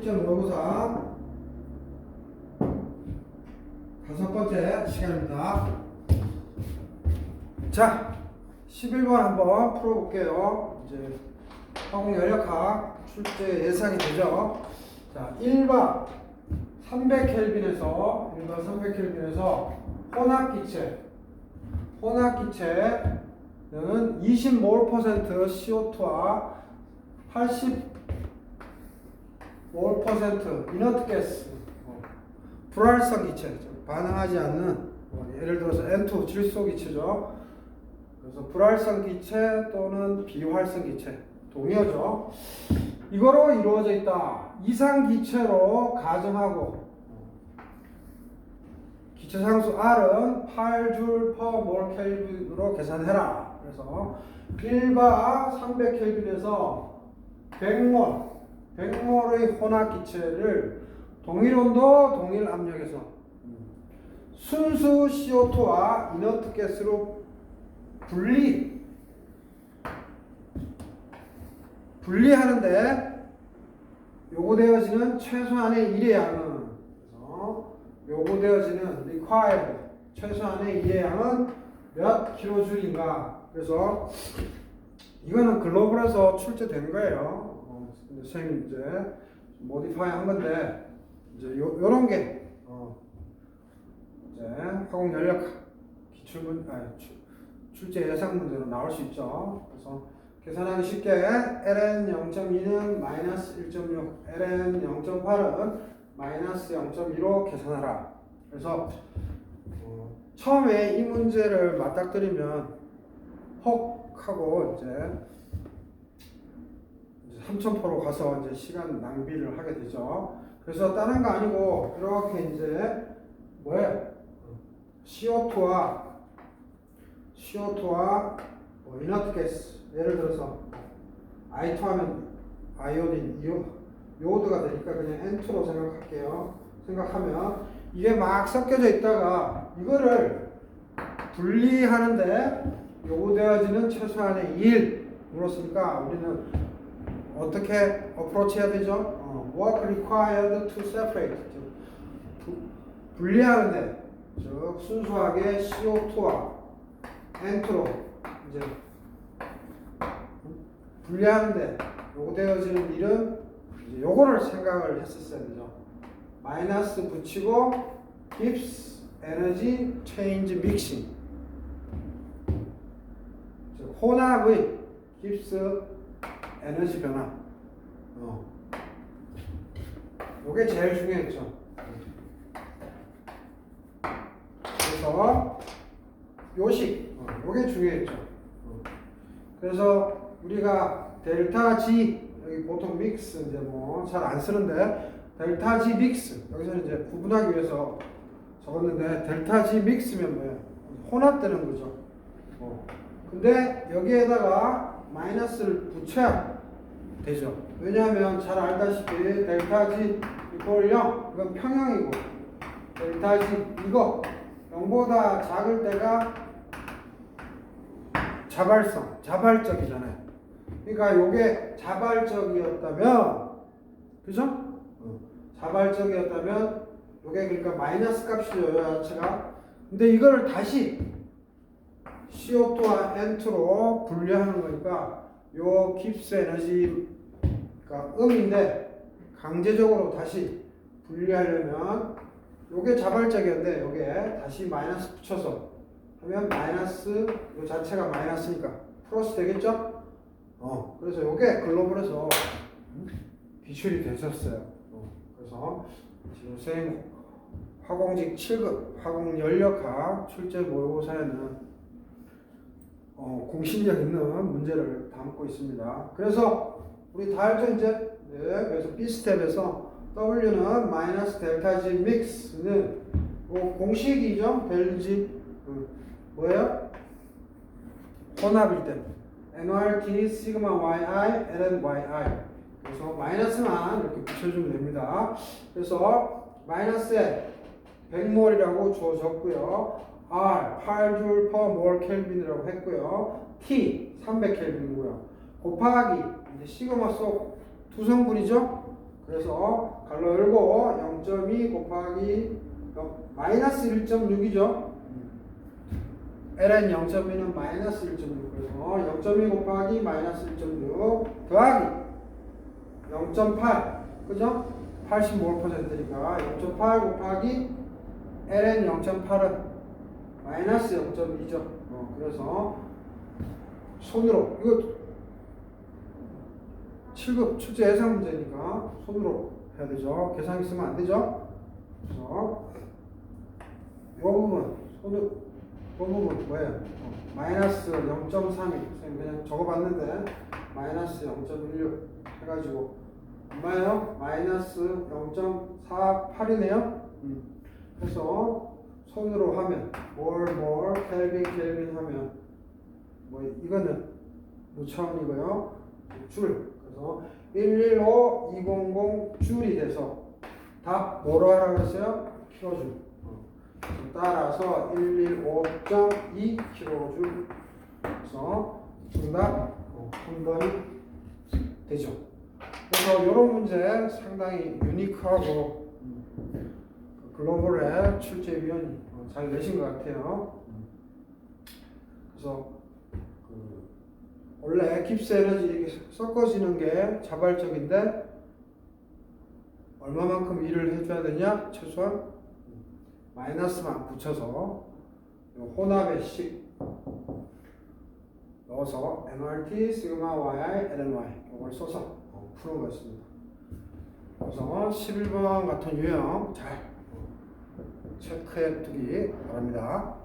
모의고사 다섯 번째 시간입니다. 자, 11번 한번 풀어볼게요. 이제 화공 연력학 출제 예상이 되죠. 자, 1바 300켈빈에서 1바 300켈빈에서 혼합기체 혼합기체는 20몰% CO2와 80 5% 이너트 가스 어, 불활성 기체 반응하지 않는 어, 예를 들어서 N2 질소 기체죠. 그래서 불활성 기체 또는 비활성 기체 동의어죠. 이거로 이루어져 있다. 이상 기체로 가정하고 기체 상수 R은 8줄 퍼몰 켈빈으로 계산해라. 그래서 1바 300 켈빈에서 100몰 100몰의 혼합 기체를 동일 온도, 동일 압력에서 순수 CO2와 이너트 가스로 분리 분리하는데 요구되어지는 최소한의 일의 양은 그래서 요구되어지는 required 최소한의 일의 양은 몇 킬로줄인가 그래서 이거는 글로벌에서 출제된 거예요. 선생님 이제 모디파이 한 건데 이제 요 요런 게 어, 이제 화공 연력 기출문 아 출- 출제 예상 문제로 나올 수 있죠. 그래서 계산하기 쉽게 ln 0.2는 마이너스 1.6, ln 0.8은 마이너스 0.2로 계산하라. 그래서 어, 처음에 이 문제를 맞닥뜨리면 혹 하고 이제 3,000%로 가서 이제 시간 낭비를 하게 되죠. 그래서 다른 거 아니고 이렇게 이제 뭐예요? CO2와 CO2와 뭐 이너트 가스 예를 들어서 I2 하면 아이오딘 요, 요오드가 되니까 그냥 N2로 생각할게요. 생각하면 이게 막 섞여져 있다가 이거를 분리하는데 요구되어지는 최소한의 1 물었으니까 우리는 어떻게 어프로치 해야 되죠? 어, work required to separate 즉, 부- 분리하는데 즉 순수하게 CO2와 N2로 이제 분리하는데 요구되어지는 일은 이제 요거를 생각을 했었어야 되죠. 마이너스 붙이고 gives energy change mixing 즉 혼합의 깁스 에너지 변화. 어. 요게 제일 중요했죠. 그래서 요식, 어, 요게 중요했죠. 어. 그래서 우리가 델타 G 여기 보통 믹스 이제 뭐 잘 안 쓰는데 델타 G 믹스 여기서는 이제 구분하기 위해서 적었는데 델타 G 믹스면 뭐예요? 혼합되는 거죠. 어. 근데 여기에다가 마이너스를 붙여야 되죠. 왜냐하면 잘 알다시피 델타 G 이퀄 0 이건 평형이고 델타 G 이거 0보다 작을 때가 자발성, 자발적이잖아요. 그러니까 요게 자발적이었다면 그죠? 어. 자발적이었다면 요게 그러니까 마이너스 값이죠, 요 자체가. 근데 이거를 다시 CO2와 N2로 분리하는 거니까 요 깁스 에너지 가 음인데 강제적으로 다시 분리하려면 요게 자발적이었는데 요게 다시 마이너스 붙여서 하면 마이너스 요 자체가 마이너스니까 플러스 되겠죠? 어 그래서 요게 글로벌에서 비출이 되셨어요. 어, 그래서 지금 선생님 화공직 7급 화공 연력학 출제 모의고사에는 어, 공신력 있는 문제를 담고 있습니다. 그래서 우리 다 알죠 이제? 네, 그래서 B 스텝에서 W는 마이너스 델타 G 믹스는 뭐 공식이죠? 델지 그 뭐예요? 혼합일 때 NRT 시그마 YI LN YI 그래서 마이너스만 이렇게 붙여주면 됩니다. 그래서 마이너스에 100몰이라고 주어졌고요. R 8줄 per 몰 켈빈이라고 했고요. T 300 켈빈이고요. 곱하기 시그마 속 두 성분이죠. 그래서 갈로 열고 0.2 곱하기 영- 마이너스 1.6이죠. ln 0.2는 마이너스 1.6 그래서 0.2 곱하기 마이너스 1.6 더하기 0.8 그죠? 85%니까 0.8 곱하기 ln 0.8은 마이너스 0.2죠. 어, 그래서 손으로 이거 7급 출제 예상 문제니까 손으로 해야 되죠. 계산기 쓰면 안 되죠. 그래서 이 부분 손으로 이 부분 뭐예요? 어, 마이너스 0.32 선생님 그냥 적어봤는데 마이너스 0.16 해가지고 얼마예요? 마이너스 0.48이네요. 음. 그래서 손으로 하면 몰몰 켈빈 켈빈 하면 뭐 이거는 무차원이고요. 줄 그래서 115 200 줄이 돼서 다 뭐로 하라고 했어요? 킬로줄. 어. 따라서 115.2 킬로줄. 그래서 정답 어, 3번이 되죠. 그래서 이런 문제 상당히 유니크하고 음, 글로벌의 출제위원이 어, 잘 내신 것 같아요. 그래서 그 원래 깁스 에너지 이렇게 섞어지는 게 자발적인데 얼마만큼 일을 해줘야 되냐? 최소한 마이너스만 붙여서 요 혼합의 식 넣어서 nRT 시그마 y lny 이걸 써서 어, 푸는 거였습니다. 그래서 11번 같은 유형 잘 체크해 두기 바랍니다.